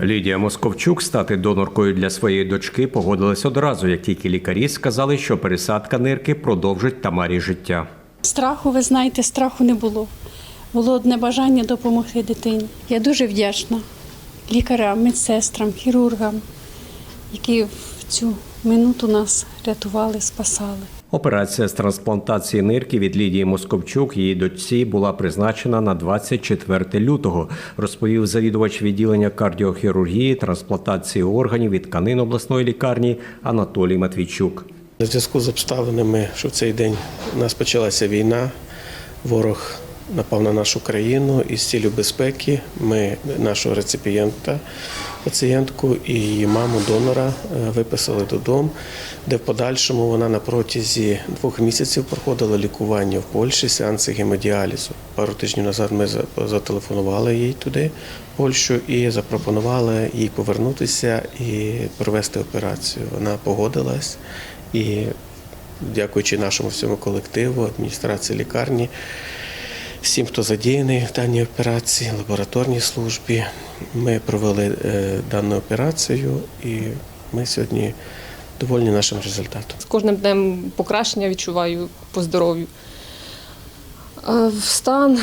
Лідія Московчук стати доноркою для своєї дочки погодилась одразу, як тільки лікарі сказали, що пересадка нирки продовжить Тамарі життя. Страху, ви знаєте, страху не було. Було одне бажання допомогти дитині. Я дуже вдячна лікарям, медсестрам, хірургам, які в цю минуту нас рятували, спасали. Операція з трансплантації нирки від Лідії Московчук її дочці була призначена на 24 лютого, розповів завідувач відділення кардіохірургії, трансплантації органів від тканин обласної лікарні Анатолій Матвійчук. У зв'язку з обставинами, що в цей день у нас почалася війна, ворог напав на нашу країну і з цілю безпеки ми нашого реципієнта, пацієнтку і її маму донора е, виписали додому, де в подальшому вона на протязі двох місяців проходила лікування в Польщі, сеанси гемодіалізу. Пару тижнів назад ми зателефонували їй туди, в Польщу, і запропонували їй повернутися і провести операцію. Вона погодилась. І дякуючи нашому всьому колективу, адміністрації лікарні, всім, хто задіяний в даній операції, лабораторній службі, ми провели е, дану операцію і ми сьогодні довольні нашим результатом. З кожним днем покращення відчуваю по здоров'ю. Стан,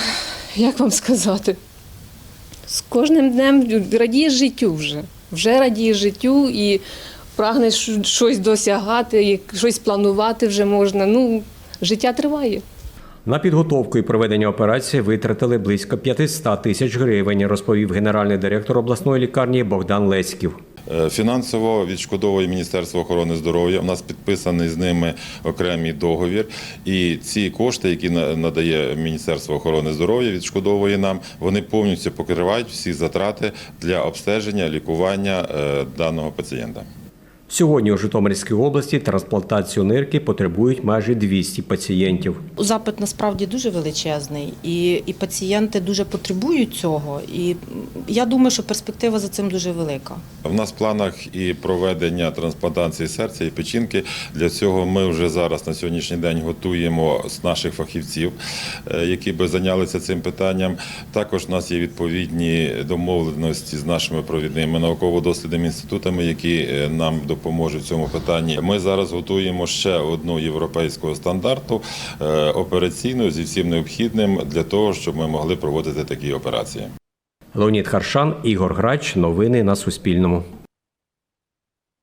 як вам сказати, з кожним днем радієш життю вже. Вже радієш життю і прагнеш щось досягати, щось планувати вже можна. Ну, життя триває. На підготовку і проведення операції витратили близько 500 тисяч гривень, розповів генеральний директор обласної лікарні Богдан Леськів. Е, Фінансово відшкодовує Міністерство охорони здоров'я. У нас підписаний з ними окремий договір. І ці кошти, які на- надає Міністерство охорони здоров'я, відшкодовує нам, вони повністю покривають всі затрати для обстеження, лікування е, даного пацієнта. Сьогодні у Житомирській області трансплантацію нирки потребують майже 200 пацієнтів. Запит насправді дуже величезний, і, і пацієнти дуже потребують цього. І я думаю, що перспектива за цим дуже велика. В нас в планах і проведення трансплантації серця і печінки. Для цього ми вже зараз на сьогоднішній день готуємо з наших фахівців, е, які би зайнялися цим питанням. Також у нас є відповідні домовленості з нашими провідними науково-дослідними інститутами, які е, нам допоможуть в цьому питанні. Ми зараз готуємо ще одну європейського стандарту е, операційну зі всім необхідним для того, щоб ми могли проводити такі операції. Леонід Харшан, Ігор Грач. Новини на Суспільному.